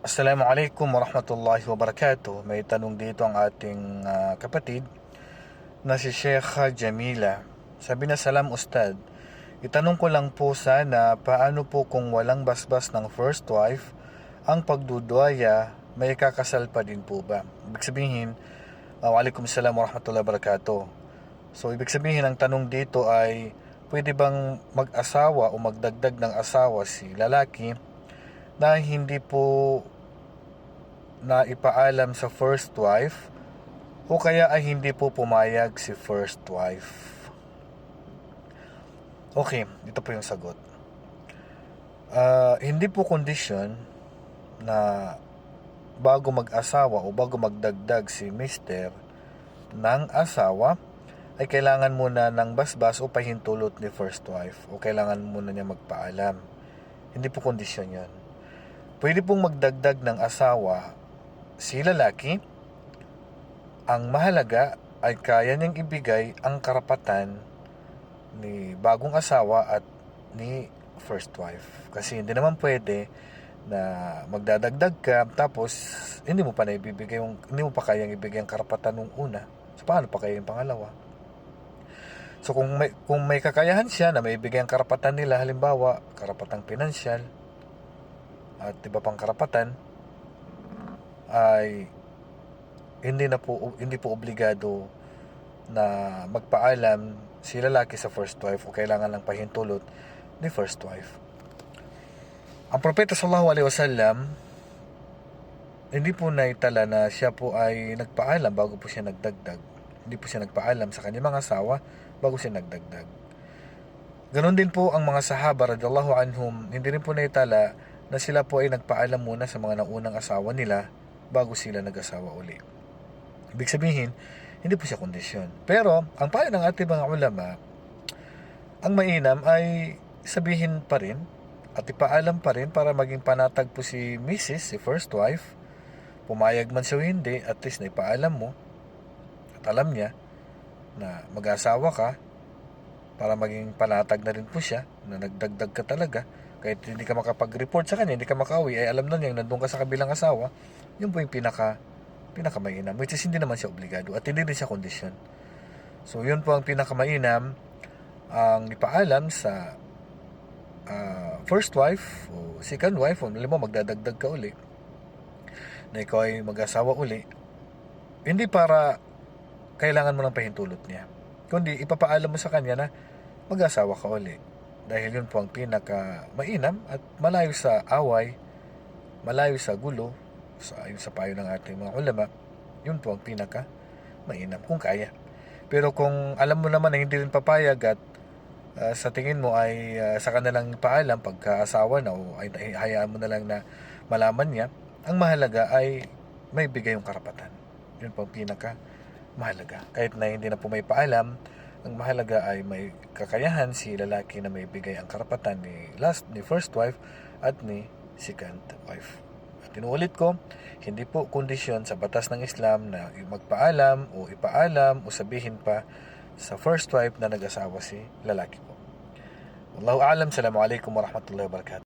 Assalamualaikum warahmatullahi wabarakatuh. May tanong dito ang ating ah, kapatid na si Sheikha Jamila. Sabi na salam ustad. Itanong ko lang po sana paano po kung walang basbas ng first wife ang pagdudwaya may kakasal pa din po ba? Ibig sabihin, uh, Waalaikumsalam warahmatullahi wabarakatuh. So ibig sabihin ang tanong dito ay pwede bang mag-asawa o magdagdag ng asawa si lalaki na hindi po na ipaalam sa first wife o kaya ay hindi po pumayag si first wife. Okay, ito po yung sagot. Ah, hindi po kondisyon na bago mag-asawa o bago magdagdag si mister ng asawa ay kailangan muna ng basbas o pahintulot ni first wife o kailangan muna niya magpaalam. Hindi po kondisyon yon. Pwede pong magdagdag ng asawa si lalaki. Ang mahalaga ay kaya niyang ibigay ang karapatan ni bagong asawa at ni first wife. Kasi hindi naman pwede na magdadagdag ka tapos hindi mo pa na ibibigay yung hindi mo pa kayang ibigay ang karapatan ng una. So paano pa kaya yung pangalawa? So kung may kung may kakayahan siya na maibigay ang karapatan nila halimbawa karapatang pinansyal at iba pang karapatan ay hindi na po hindi po obligado na magpaalam si lalaki sa first wife o kailangan lang pahintulot ni first wife. Ang propeta sallallahu alaihi wasallam hindi po naitala na siya po ay nagpaalam bago po siya nagdagdag. Hindi po siya nagpaalam sa kanyang mga asawa bago siya nagdagdag. Ganon din po ang mga sahaba radiyallahu anhum, hindi rin po naitala na sila po ay nagpaalam muna sa mga naunang asawa nila bago sila nag-asawa uli. Ibig sabihin, hindi po siya kondisyon. Pero, ang payo ng ating mga ulama, ang mainam ay sabihin pa rin at ipaalam pa rin para maging panatag po si Mrs., si first wife. Pumayag man siya o hindi, at least na ipaalam mo at alam niya na mag-asawa ka para maging panatag na rin po siya na nagdagdag ka talaga kahit hindi ka makapag-report sa kanya, hindi ka makauwi, ay alam na niya nandun ka sa kabilang asawa, yun po yung pinaka pinakamainam, which is hindi naman siya obligado at hindi rin siya kondisyon. So, yun po ang pinakamainam ang ipaalam sa ah, first wife o second wife, o alam mo, magdadagdag ka uli, na ikaw ay mag-asawa uli, hindi para kailangan mo ng pahintulot niya. Kundi ipapaalam mo sa kanya na mag-asawa ka uli. Dahil yun po ang pinaka mainam at malayo sa away, malayo sa gulo, sa ayon sa payo ng ating mga ulama, yun po ang pinaka mainam kung kaya. Pero kung alam mo naman na hindi rin papayag at ah, sa tingin mo ay ah, sa kanilang paalam pagkaasawa na o ay- hayaan mo na lang na malaman niya, ang mahalaga ay may bigay yung karapatan. Yun po ang pinaka mahalaga. Kahit na hindi na po may paalam, ang mahalaga ay may kakayahan si lalaki na may bigay ang karapatan ni last ni first wife at ni second wife. At inuulit ko, hindi po kondisyon sa batas ng Islam na magpaalam o ipaalam o sabihin pa sa first wife na nag-asawa si lalaki po. Wallahu a'lam. Assalamualaikum warahmatullahi wabarakatuh.